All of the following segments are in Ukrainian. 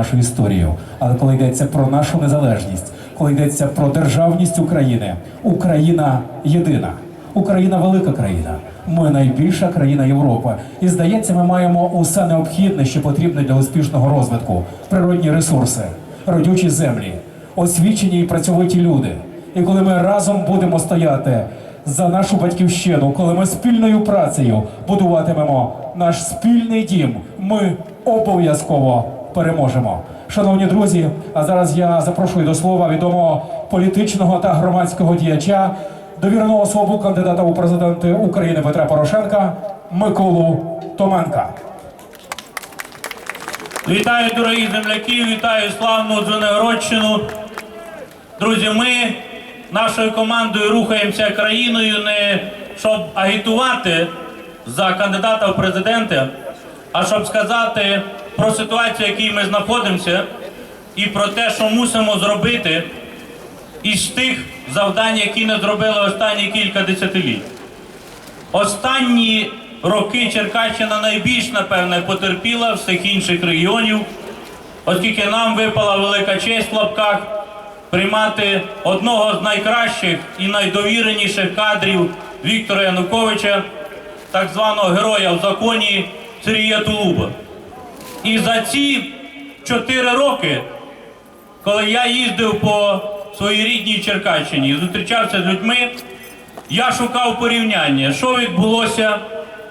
нашу історію. Але коли йдеться про нашу незалежність, коли йдеться про державність України, Україна єдина, Україна велика країна. Ми найбільша країна Європи. І здається, ми маємо усе необхідне, що потрібне для успішного розвитку: природні ресурси, родючі землі, освічені і працьовиті люди. І коли ми разом будемо стояти за нашу батьківщину, коли ми спільною працею будуватимемо наш спільний дім, ми обов'язково переможемо. Шановні друзі, а зараз я запрошую до слова відомого політичного та громадського діяча, довіреного особу кандидата у президенти України Петра Порошенка Миколу Томенка. Вітаю, дорогі земляки, вітаю славну Звенигородщину. Друзі, ми нашою командою рухаємося країною не щоб агітувати за кандидата в президенти, а щоб сказати про ситуацію, в якій ми знаходимося, і про те, що мусимо зробити із тих завдань, які не зробили останні кілька десятиліть. Останні роки Черкащина найбільш, напевне, потерпіла всіх інших регіонів, оскільки нам випала велика честь в лапках приймати одного з найкращих і найдовіреніших кадрів Віктора Януковича, так званого героя в законі Сергія Тулуба. І за ці чотири роки, коли я їздив по своїй рідній Черкащині і зустрічався з людьми, я шукав порівняння, що відбулося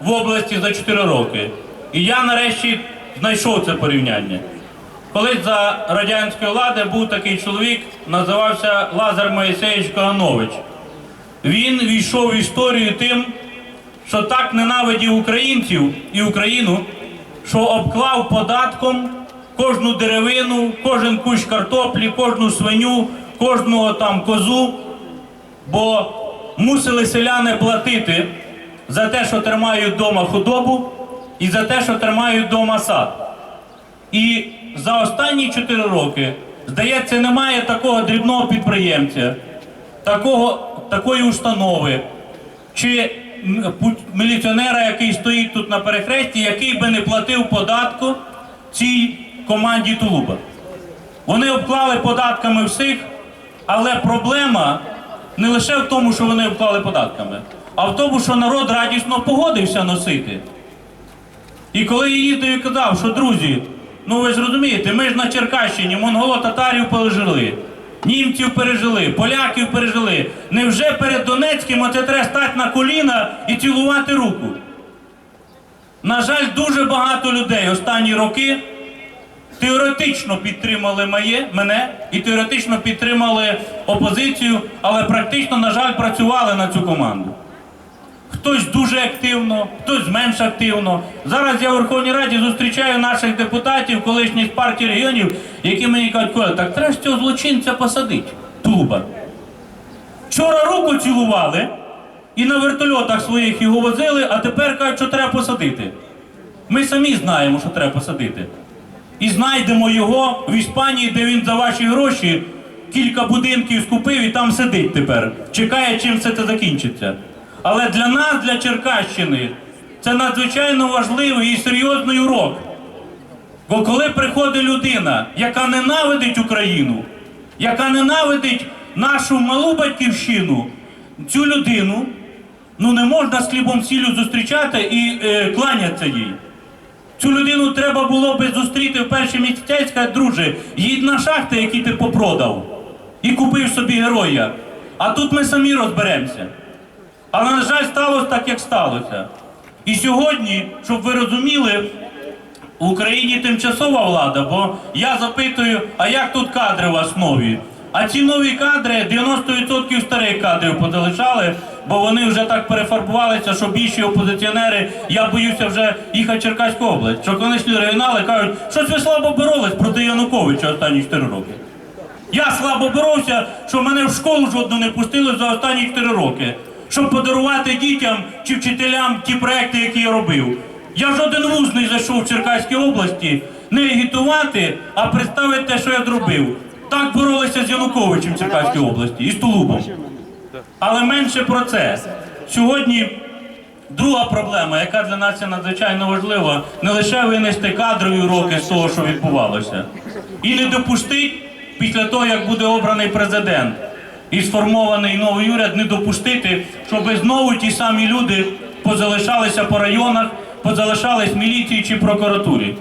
в області за 4 роки. І я нарешті знайшов це порівняння. Колись за радянської влади був такий чоловік, називався Лазар Моїсеєвич Каганович. Він війшов в історію тим, що так ненавидів українців і Україну, що обклав податком кожну деревину, кожен кущ картоплі, кожну свиню, кожного там козу, бо мусили селяни платити за те, що тримають вдома худобу, і за те, що тримають вдома сад. І за останні 4 роки, здається, немає такого дрібного підприємця, такого, такої установи чи міліціонера, який стоїть тут на перехресті, який би не платив податку цій команді Тулуба. Вони обклали податками всіх, але проблема не лише в тому, що вони обклали податками, а в тому, що народ радісно погодився носити. І коли я їздив і казав, що друзі, ну ви ж розумієте, ми ж на Черкащині монголо-татарів пережили, німців пережили, поляків пережили. Невже перед Донецьким оце треба стати на коліна і цілувати руку? На жаль, дуже багато людей останні роки теоретично підтримали моє, мене і теоретично підтримали опозицію, але практично, на жаль, працювали на цю команду. Хтось дуже активно, хтось менш активно. Зараз я в Верховній Раді зустрічаю наших депутатів, колишніх з партії регіонів, які мені кажуть, «Коля, так треба ж цього злочинця посадити. Тулуба. Вчора руку цілували і на вертольотах своїх його возили, а тепер кажуть, що треба посадити. Ми самі знаємо, що треба посадити. І знайдемо його в Іспанії, де він за ваші гроші кілька будинків скупив і там сидить тепер. Чекає, чим все це закінчиться. Але для нас, для Черкащини, це надзвичайно важливий і серйозний урок. Бо коли приходить людина, яка ненавидить Україну, яка ненавидить нашу малу батьківщину, цю людину ну не можна з хлібом сіллю зустрічати і е, кланятися їй. Цю людину треба було би зустріти в перші місяця і сказати, друже, їдь на шахти, які ти попродав, і купив собі героя. А тут ми самі розберемося. Але, на жаль, сталося так, як сталося. І сьогодні, щоб ви розуміли, в Україні тимчасова влада, бо я запитую, а як тут кадри у вас нові? А ці нові кадри, 90% старих кадрів позалишали, бо вони вже так перефарбувалися, що більші опозиціонери, я боюся вже їхати Черкаську область. Що колишні регіонали кажуть, щось ви слабо боролись проти Януковича останні 4 роки. Я слабо боровся, що мене в школу жодну не пустили за останні 4 роки, щоб подарувати дітям чи вчителям ті проекти, які я робив. Я жоден вуз не зайшов в Черкаській області не агітувати, а представити те, що я зробив. Так боролися з Януковичем в Черкаській області і з Тулубом. Але менше про це. Сьогодні друга проблема, яка для нас є надзвичайно важлива, не лише винести кадрові уроки з того, що відбувалося, І не допустить після того, як буде обраний президент і сформований новий уряд, не допустити, щоб знову ті самі люди позалишалися по районах, позалишались міліції чи прокуратурі.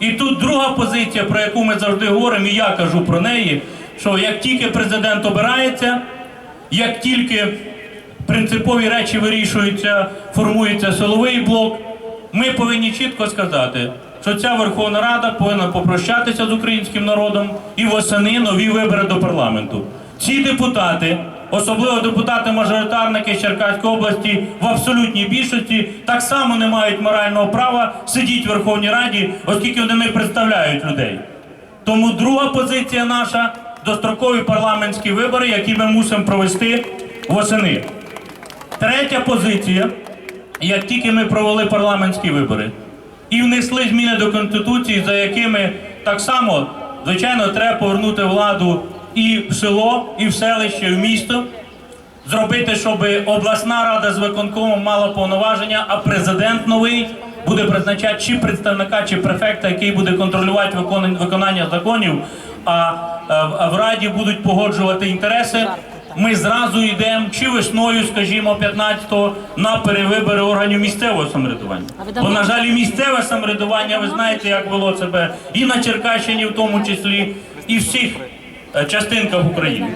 І тут друга позиція, про яку ми завжди говоримо, і я кажу про неї, що як тільки президент обирається, як тільки принципові речі вирішуються, формується силовий блок, ми повинні чітко сказати, що ця Верховна Рада повинна попрощатися з українським народом і восени нові вибори до парламенту. Ці депутати, особливо депутати-мажоритарники Черкаської області, в абсолютній більшості так само не мають морального права сидіти в Верховній Раді, оскільки вони не представляють людей. Тому друга позиція наша дострокові парламентські вибори, які ми мусимо провести восени. Третя позиція, як тільки ми провели парламентські вибори і внесли зміни до Конституції, за якими так само, звичайно, треба повернути владу і в село, і в селище, і в місто. Зробити, щоб обласна рада з виконкомом мала повноваження, а президент новий буде призначати чи представника, чи префекта, який буде контролювати виконання, законів, а, а в- раді будуть погоджувати інтереси. Ми зразу йдемо чи весною, скажімо, 15-го, на перевибори органів місцевого самоврядування. Бо, на жаль, місцеве самоврядування, ви знаєте, як вело себе і на Черкащині, в тому числі, і всіх е, частинках України.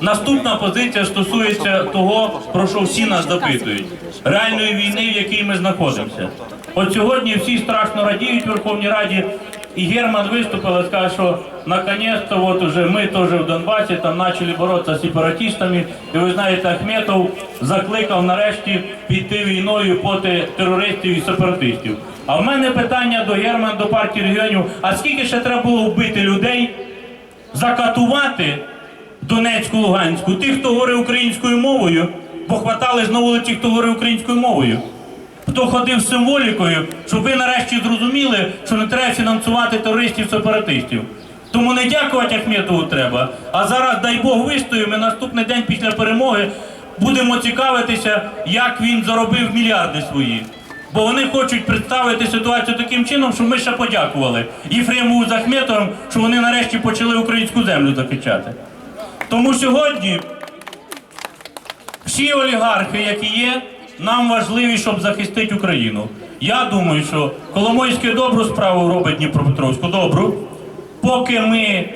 Наступна позиція стосується того, про що всі нас запитують: реальної війни, в якій ми знаходимося. От сьогодні всі страшно радіють в Верховній Раді, і Герман виступив і сказав, що наконец-то от уже ми теж в Донбасі там почали боротися з сепаратистами. І ви знаєте, Ахметов закликав нарешті піти війною проти терористів і сепаратистів. А в мене питання до Герман, до партії регіонів: а скільки ще треба було вбити людей? Закатувати Донецьку, Луганську, тих, хто говорив українською мовою, бо хватали знову тих, хто говорив українською мовою. Хто ходив з символікою, щоб ви нарешті зрозуміли, що не треба фінансувати терористів-сепаратистів. Тому не дякувати Ахметову треба. А зараз, дай Бог, вистоїмо, і наступний день після перемоги будемо цікавитися, як він заробив мільярди свої. Бо вони хочуть представити ситуацію таким чином, щоб ми ще подякували Єфремову з Ахметовим, що вони нарешті почали українську землю захищати. Тому сьогодні всі олігархи, які є, нам важливі, щоб захистити Україну. Я думаю, що Коломойський добру справу робить Дніпропетровську добру. Поки ми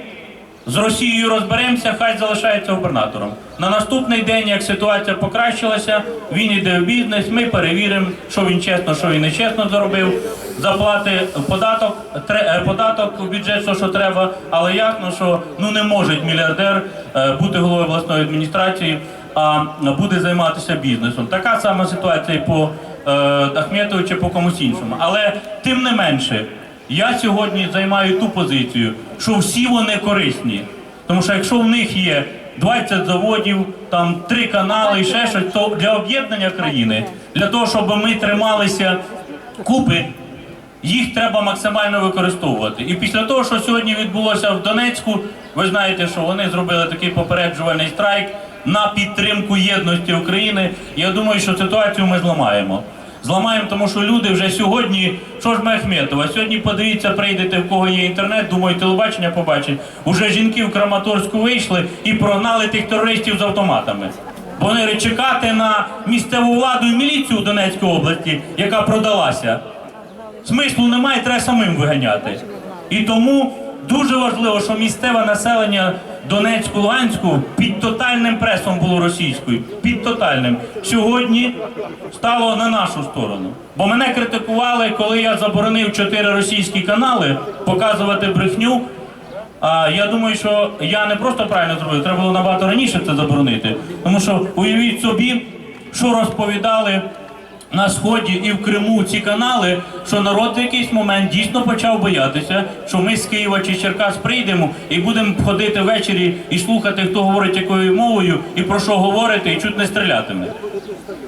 з Росією розберемося, хай залишається губернатором. На наступний день, як ситуація покращилася, він йде в бізнес, ми перевіримо, що він чесно, що він нечесно заробив. Заплати податок, е, податок в бюджет, що треба, але ясно, що ну не може мільярдер е, бути головою обласної адміністрації, а буде займатися бізнесом. Така сама ситуація і по е, Ахметову чи по комусь іншому. Але тим не менше, я сьогодні займаю ту позицію, що всі вони корисні. Тому що якщо в них є 20 заводів, там три канали і ще щось, то для об'єднання країни, для того, щоб ми трималися купи, їх треба максимально використовувати. І після того, що сьогодні відбулося в Донецьку, ви знаєте, що вони зробили такий попереджувальний страйк на підтримку єдності України. Я думаю, що ситуацію ми зламаємо. Зламаємо, тому що люди вже сьогодні, що ж ми Ахметова, сьогодні подивіться, прийдете, в кого є інтернет, думаю, телебачення побачить. Уже жінки в Краматорську вийшли і прогнали тих терористів з автоматами. Вони чекати на місцеву владу і міліцію Донецької області, яка продалася. Смислу немає, треба самим виганяти. І тому дуже важливо, що місцеве населення Донецьку, Луганську під тотальним пресом було російською. Під тотальним. Сьогодні стало на нашу сторону. Бо мене критикували, коли я заборонив чотири російські канали показувати брехню. А я думаю, що я не просто правильно зробив, треба було набагато раніше це заборонити. Тому що уявіть собі, що розповідали на сході і в Криму ці канали, що народ в якийсь момент дійсно почав боятися, що ми з Києва чи Черкас прийдемо і будемо ходити ввечері і слухати, хто говорить якою мовою і про що говорити, і чуть не стрілятиме.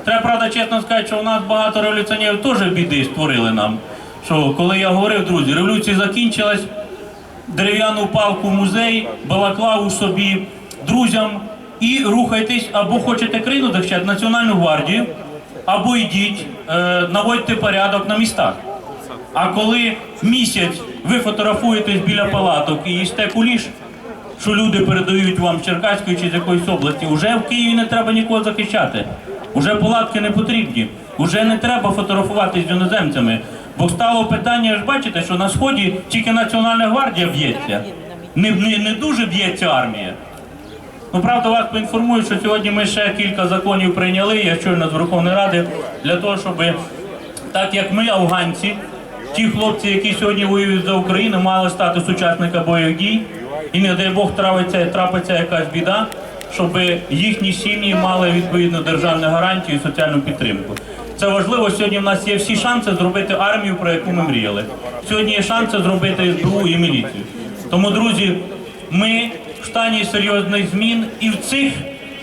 Треба правда чесно сказати, що у нас багато революціонерів теж біди створили нам. Що коли я говорив, друзі, революція закінчилась, дерев'яну палку в музей, балаклаву собі, друзям і рухайтесь або хочете країну захищати Національну гвардію, або йдіть, е, наводьте порядок на містах. А коли місяць ви фотографуєтесь біля палаток і їсте куліш, що люди передають вам з Черкаської чи з якоїсь області. Уже в Києві не треба нікого захищати. Уже палатки не потрібні. Уже не треба фотографуватись з іноземцями. Бо стало питання, ж бачите, що на сході тільки Національна гвардія б'ється. Не, не, не дуже б'ється армія. Ну, правда, вас поінформую, що сьогодні ми ще кілька законів прийняли, я щойно з Верховної Ради, для того, щоб так як ми, афганці, ті хлопці, які сьогодні воюють за Україну, мали статус учасника бойових дій, і не дай Бог трапиться, трапиться якась біда, щоб їхні сім'ї мали відповідно державну гарантію і соціальну підтримку. Це важливо. Сьогодні в нас є всі шанси зробити армію, про яку ми мріяли. Сьогодні є шанси зробити СБУ і міліцію. Тому, друзі, ми в стані серйозних змін, і в цих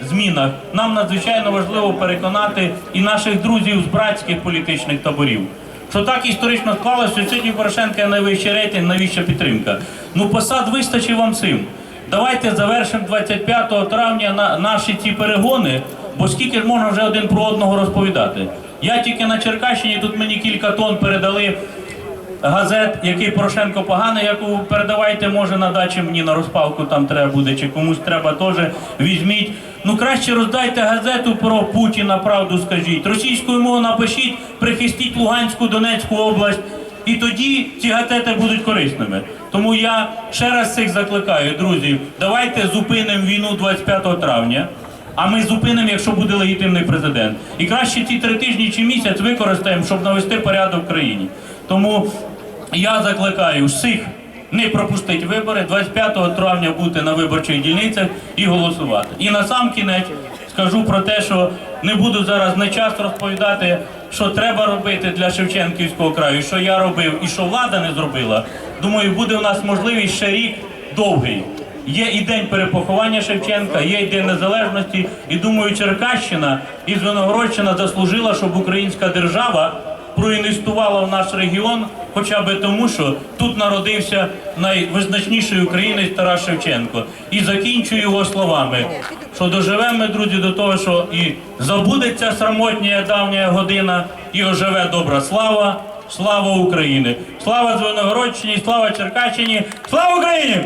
змінах нам надзвичайно важливо переконати і наших друзів з братських політичних таборів. Що так історично склалося, що сьогодні Порошенка найвищий рейтинг, найвища підтримка. Ну посад вистачить вам цим. Давайте завершимо 25 травня на наші ці перегони, бо скільки ж можна вже один про одного розповідати. Я тільки на Черкащині, тут мені кілька тонн передали газет, який Порошенко поганий, яку передавайте, може на дачі мені на розпалку там треба буде, чи комусь треба теж візьміть. Ну краще роздайте газету про Путіна, правду скажіть. Російською мовою напишіть, прихистіть Луганську, Донецьку область. І тоді ці газети будуть корисними. Тому я ще раз цих закликаю, друзі, давайте зупинимо війну 25 травня. А ми зупинимо, якщо буде легітимний президент. І краще ці три тижні чи місяць використаємо, щоб навести порядок в країні. Тому я закликаю всіх не пропустити вибори, 25 травня бути на виборчих дільницях і голосувати. І на сам кінець скажу про те, що не буду зараз не час розповідати, що треба робити для Шевченківського краю, що я робив і що влада не зробила. Думаю, буде у нас можливість ще рік довгий. Є і день перепоховання Шевченка, є і день незалежності. І думаю, Черкащина і Звенигородщина заслужила, щоб українська держава проінвестувала в наш регіон, хоча би тому, що тут народився найвизначніший українець Тарас Шевченко. І закінчую його словами, що доживемо ми, друзі, до того, що і забудеться срамотня давня година, і оживе добра слава. Слава Україні! Слава Звенигородщині, слава Черкащині, слава Україні!